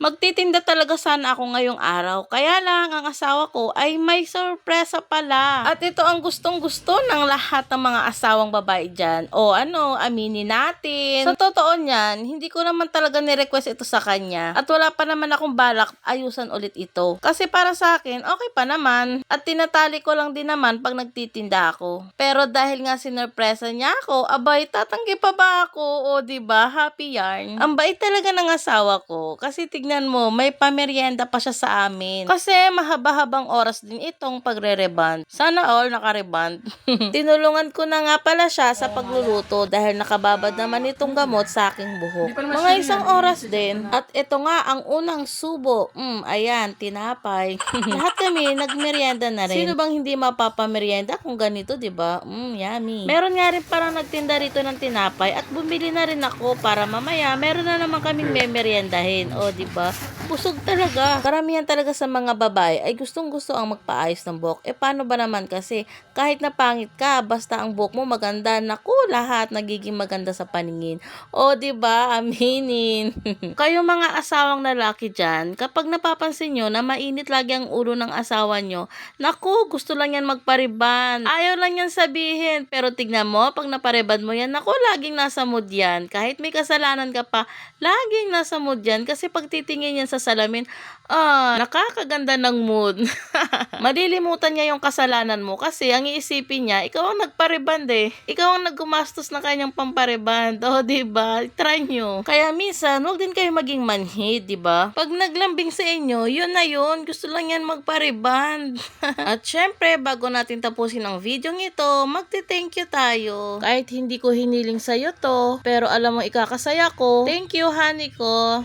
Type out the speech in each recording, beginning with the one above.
Magtitinda talaga sana ako ngayong araw. Kaya lang, ang asawa ko ay may sorpresa pala. At ito ang gustong-gusto ng lahat ng mga asawang babae dyan. O ano, aminin natin. Sa totoo niyan, hindi ko naman talaga ni-request ito sa kanya. At wala pa naman akong balak ayusan ulit ito. Kasi para sa akin, okay pa naman. At tinatali ko lang din naman pag nagtitinda ako. Pero dahil nga sinurpresa niya ako, abay, tatanggi pa ba ako? O, ba Happy yarn. Ang bait talaga ng asawa ko. Kasi tignan mo, may pamerienda pa siya sa amin. Kasi mahaba-habang oras din itong pagre-reband. Sana all naka-reband. Tinulungan ko na nga pala siya sa pagluluto dahil nakababad naman itong gamot sa aking buhok. Mga isang oras din. At ito nga ang unang subo. Mm, ayan, tinapay. Lahat kami nagmerienda na rin. Sino bang hindi mapapamerienda kung ganito, 'di ba? Mm, yummy. Meron nga rin parang nagtinda rito ng tinapay at bumili na rin ako para mamaya meron na naman kaming memeriendahin. O, 'di ba? ba? Busog talaga. Karamihan talaga sa mga babae ay gustong-gusto ang magpaayos ng buhok. Eh paano ba naman kasi kahit na pangit ka, basta ang buhok mo maganda, naku, lahat nagiging maganda sa paningin. O, 'di ba? Aminin. Kayo mga asawang lalaki diyan, kapag napapansin nyo na mainit lagi ang ulo ng asawa nyo, naku, gusto lang yan magpariban. Ayaw lang yan sabihin. Pero tignan mo, pag napariban mo yan, naku, laging nasa mood yan. Kahit may kasalanan ka pa, laging nasa mood yan. Kasi pag titingin yan sa salamin, ah, nakakaganda ng mood. Malilimutan niya yung kasalanan mo kasi ang iisipin niya, ikaw ang nagpariband eh. Ikaw ang naggumastos ng kanyang pampariband. O, di ba? Try nyo. Kaya minsan, huwag din kayo maging manhid, ba? Pag naglambing sa inyo, yun na yun. Gusto lang yan magpariband. At syempre, bago natin tapusin ang video ito, magti-thank you tayo. Kahit hindi ko hiniling sa'yo to, pero alam mo ikakasaya ko. Thank you, honey ko.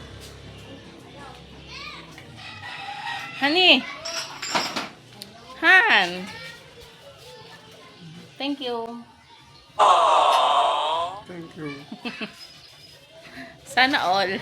Honey. Han. Thank you. Thank you. Sana all.